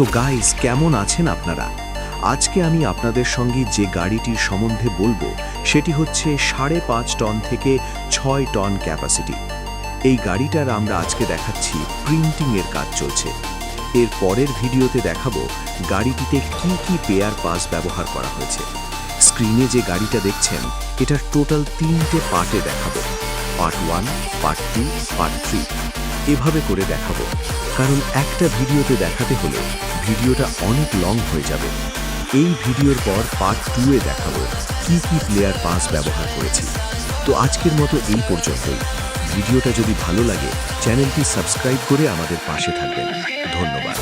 So guys কেমন আছেন আপনারা? আজকে আমি আপনাদের সঙ্গে যে গাড়িটির সম্বন্ধে বলব, সেটি হচ্ছে সাড়ে পাঁচ টন থেকে ছয় টন ক্যাপাসিটি এই গাড়িটার আমরা আজকে দেখাচ্ছি প্রিন্টিংয়ের কাজ চলছে। এর পরের ভিডিওতে দেখাবো গাড়িটিতে কি কি পেয়ার পাস ব্যবহার করা হয়েছে। স্ক্রিনে যে গাড়িটা দেখছেন, এটার টোটাল তিনটে পার্টে দেখাবো। Part one part two part three এভাবে করে দেখাবো। কারণ একটা ভিডিওতে দেখাতে হলে ভিডিওটা অনেক লং হয়ে যাবে। এই ভিডিওর পর পার্ট টু এ দেখাবো কি কি প্লেয়ার পাস ব্যবহার করেছি। তো আজকের মতো এই পর্যন্তই। ভিডিওটা যদি ভালো লাগে চ্যানেলটি সাবস্ক্রাইব করে আমাদের পাশে থাকবেন। ধন্যবাদ।